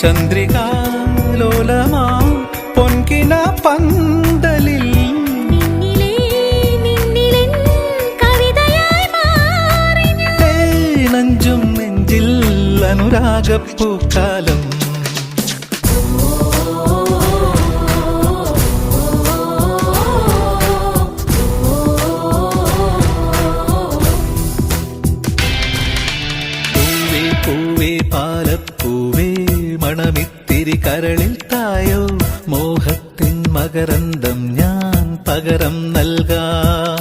ചന്ദ്രികാലോലമാ പൊൻകിന പന്തലിൽ. നെഞ്ചിൽ അനുരാഗപ്പൂക്കാലം. പൂവേ പാലപ്പൂവേ മണമിത്തിരി കരളിൽ തായോ? മോഹത്തിൻ മകരന്തം ഞാൻ പകരം നൽകാം.